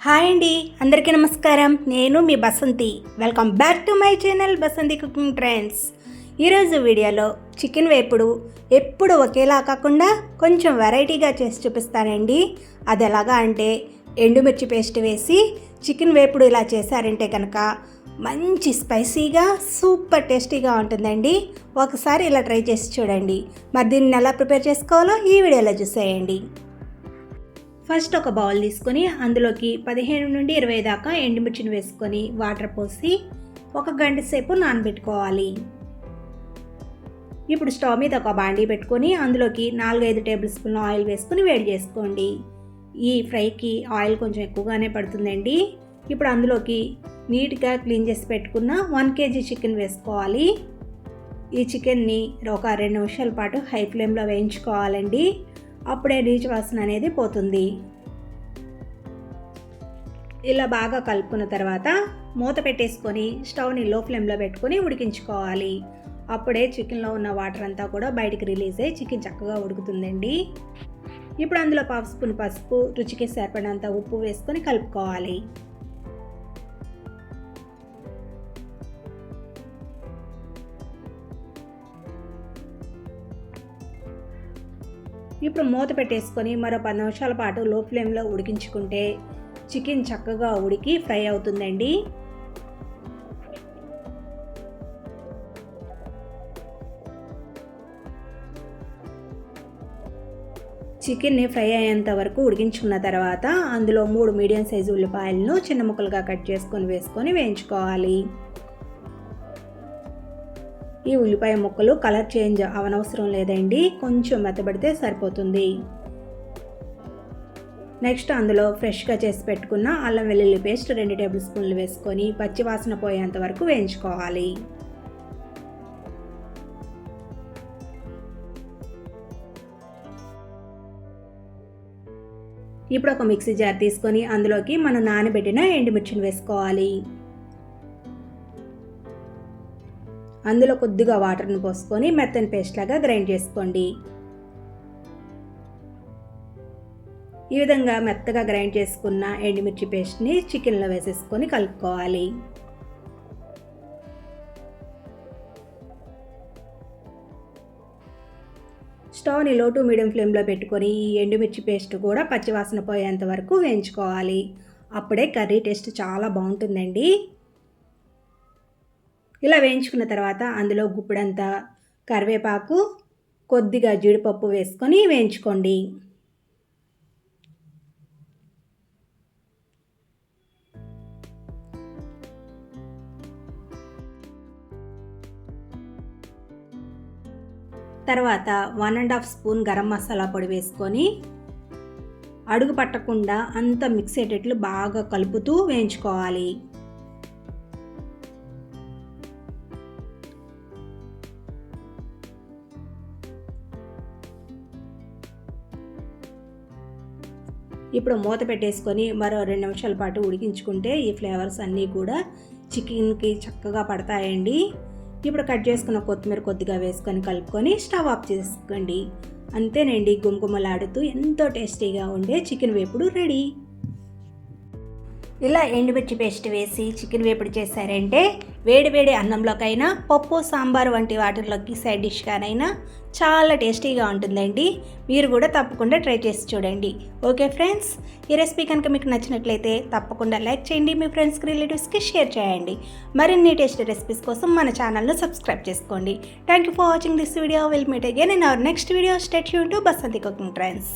Hi అండి అందరికీ నమస్కారం. నేను మీ Basanti. Welcome back to my channel Basanti cooking trends ఈరోజు వీడియోలో చికెన్ వేపుడు ఎప్పుడు ఒకేలా కాకుండా కొంచెం వెరైటీగా చేసి చూపిస్తానండి. అది ఎలాగా అంటే ఎండుమిర్చి పేస్ట్ వేసి చికెన్ వేపుడు ఇలా చేశారంటే కనుక మంచి స్పైసీగా సూపర్ టేస్టీగా ఉంటుందండి. ఒకసారి ఇలా ట్రై చేసి చూడండి. మరి దీన్ని ఎలా ప్రిపేర్ చేసుకోవాలో ఈ వీడియోలో చూసేయండి. ఫస్ట్ ఒక బౌల్ తీసుకొని అందులోకి పదిహేను నుండి ఇరవై దాకా ఎండుమిర్చిని వేసుకొని వాటర్ పోసి ఒక గంట సేపు నానబెట్టుకోవాలి. ఇప్పుడు స్టవ్ మీద ఒక బాండీ పెట్టుకొని అందులోకి నాలుగైదు టేబుల్ స్పూన్ ఆయిల్ వేసుకొని వేడి చేసుకోండి. ఈ ఫ్రైకి ఆయిల్ కొంచెం ఎక్కువగానే పడుతుందండి. ఇప్పుడు అందులోకి నీట్గా క్లీన్ చేసి పెట్టుకున్న వన్ కేజీ చికెన్ వేసుకోవాలి. ఈ చికెన్ని ఒక రెండు నిమిషాల పాటు హై ఫ్లేమ్లో వేయించుకోవాలండి. అప్పుడే నీచు వాసన అనేది పోతుంది. ఇలా బాగా కలుపుకున్న తర్వాత మూత పెట్టేసుకొని స్టవ్ని లో ఫ్లేమ్లో పెట్టుకొని ఉడికించుకోవాలి. అప్పుడే చికెన్లో ఉన్న వాటర్ అంతా కూడా బయటికి రిలీజ్ అయ్యి చికెన్ చక్కగా ఉడుకుతుందండి. ఇప్పుడు అందులో పావు స్పూన్ పసుపు రుచికి సరిపడినంత ఉప్పు వేసుకొని కలుపుకోవాలి. ఇప్పుడు మూత పెట్టేసుకొని మరో పది నిమిషాల పాటు లో ఫ్లేమ్లో ఉడికించుకుంటే చికెన్ చక్కగా ఉడికి ఫ్రై అవుతుందండి. చికెన్ని ఫ్రై అయ్యేంత వరకు ఉడికించుకున్న తర్వాత అందులో మూడు మీడియం సైజు ఉల్లిపాయలను చిన్న ముక్కలుగా కట్ చేసుకొని వేసుకొని వేయించుకోవాలి. ఈ ఉల్లిపాయ ముక్కలు కలర్ చేంజ్ అవనవసరం లేదండి. కొంచెం మెత్తబడితే సరిపోతుంది. నెక్స్ట్ అందులో ఫ్రెష్గా చేసి పెట్టుకున్న అల్లం వెల్లుల్లి పేస్ట్ రెండు టేబుల్ స్పూన్లు వేసుకొని పచ్చివాసన పోయేంత వరకు వేయించుకోవాలి. ఇప్పుడు ఒక మిక్సీ జార్ తీసుకొని అందులోకి మనం నానబెట్టిన ఎండుమిర్చిని వేసుకోవాలి. అందులో కొద్దిగా వాటర్ని పోసుకొని మెత్తని పేస్ట్ లాగా గ్రైండ్ చేసుకోండి. ఈ విధంగా మెత్తగా గ్రైండ్ చేసుకున్న ఎండుమిర్చి పేస్ట్ని చికెన్లో వేసేసుకొని కలుపుకోవాలి. స్టవ్ని లో టు మీడియం ఫ్లేమ్లో పెట్టుకొని ఈ ఎండుమిర్చి పేస్ట్ కూడా పచ్చివాసన పోయేంత వరకు వేయించుకోవాలి. అప్పుడే కర్రీ టేస్ట్ చాలా బాగుంటుందండి. ఇలా వేయించుకున్న తర్వాత అందులో గుప్పుడంత కరివేపాకు కొద్దిగా జీడిపప్పు వేసుకొని వేయించుకోండి. తర్వాత one and half spoon garam masala పొడి వేసుకొని అడుగు పట్టకుండా అంత మిక్స్ అయ్యేటట్లు బాగా కలుపుతూ వేయించుకోవాలి. ఇప్పుడు మూత పెట్టేసుకొని మరో రెండు నిమిషాల పాటు ఉడికించుకుంటే ఈ ఫ్లేవర్స్ అన్నీ కూడా చికెన్కి చక్కగా పడతాయండి. ఇప్పుడు కట్ చేసుకున్న కొత్తిమీర కొద్దిగా వేసుకొని కలుపుకొని స్టవ్ ఆఫ్ చేసుకోండి. అంతేనండి గుమగుమలాడుతూ ఎంతో టేస్టీగా ఉండే చికెన్ వేపుడు రెడీ. ఇలా ఎండుమిర్చి పేస్ట్ వేసి చికెన్ వేపుడు చేశారంటే వేడివేడి అన్నంలోకైనా పప్పు సాంబార్ వంటి వాటిల్లోకి సైడ్ డిష్గానైనా చాలా టేస్టీగా ఉంటుందండి. మీరు కూడా తప్పకుండా ట్రై చేసి చూడండి. ఓకే ఫ్రెండ్స్ ఈ రెసిపీ కనుక మీకు నచ్చినట్లయితే తప్పకుండా లైక్ చేయండి మీ ఫ్రెండ్స్కి రిలేటివ్స్కి షేర్ చేయండి. మరిన్ని టేస్టీ రెసిపీస్ కోసం మన ఛానల్ను సబ్స్క్రైబ్ చేసుకోండి. Thank you for watching this video will meet again in our next video stay you to Basanti cooking trends